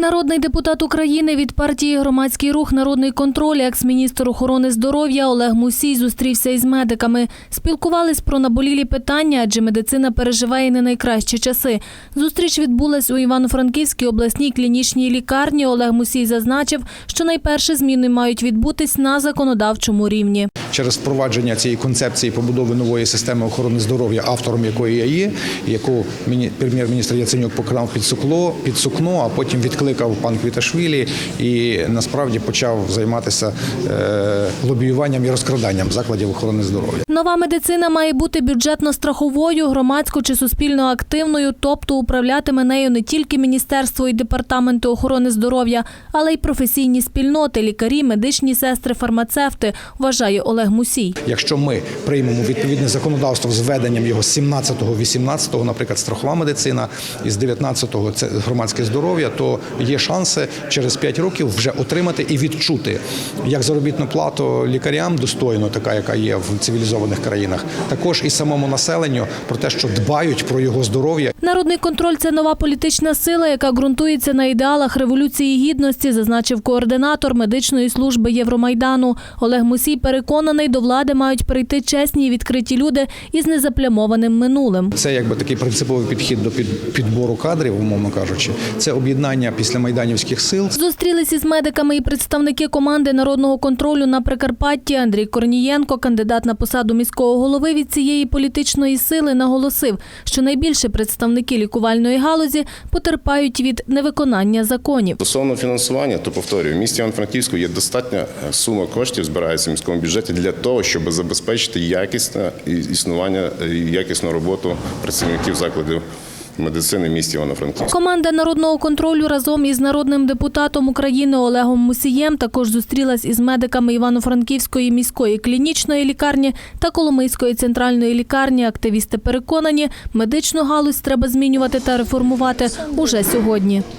Народний депутат України від партії Громадський рух Народний контроль, екс-міністр охорони здоров'я Олег Мусій зустрівся із медиками. Спілкувались про наболілі питання, адже медицина переживає не найкращі часи. Зустріч відбулась у Івано-Франківській обласній клінічній лікарні. Олег Мусій зазначив, що найперше зміни мають відбутись на законодавчому рівні. через впровадження цієї концепції побудови нової системи охорони здоров'я, автором якої я є, яку міні- прем'єр-міністр Яценюк поклав під сукно, під сукно, а потім відкликав пан Квіташвілі і насправді почав займатися е, лобіюванням і розкраданням закладів охорони здоров'я. Нова медицина має бути бюджетно-страховою, громадсько чи суспільно активною, тобто управлятиме нею не тільки Міністерство і департаменти охорони здоров'я, але й професійні спільноти, лікарі, медичні сестри, фармацевти, вважає Олег Мусій. Якщо ми приймемо відповідне законодавство з введенням його з 17-го, 18-го, наприклад, страхова медицина, і з 19-го це громадське здоров'я, то є шанси через 5 років вже отримати і відчути як заробітну плату лікарям достойно, така яка є в цивілізованих країнах, також і самому населенню про те, що дбають про його здоров'я Народний контроль це нова політична сила, яка ґрунтується на ідеалах революції гідності, зазначив координатор медичної служби Євромайдану. Олег Мусій переконаний, до влади мають прийти чесні і відкриті люди із незаплямованим минулим. Це якби такий принциповий підхід до під- підбору кадрів, умовно кажучи. Це об'єднання після майданівських сил. Зустрілися з медиками і представники команди народного контролю на Прикарпатті. Андрій Корнієнко, кандидат на посаду міського голови від цієї політичної сили, наголосив, що найбільше представники лікувальної галузі потерпають від невиконання законів. Стосовно фінансування, то повторюю, в місті Івано-Франківську є достатня сума коштів, збирається в міському бюджеті для того, щоб забезпечити якісне існування і якісну роботу працівників закладів медицини в місті Івано-Франківськ. Команда народного контролю разом із народним депутатом України Олегом Мусієм також зустрілась із медиками Івано-Франківської міської клінічної лікарні та Коломийської центральної лікарні. Активісти переконані, медичну галузь треба змінювати та реформувати уже сьогодні.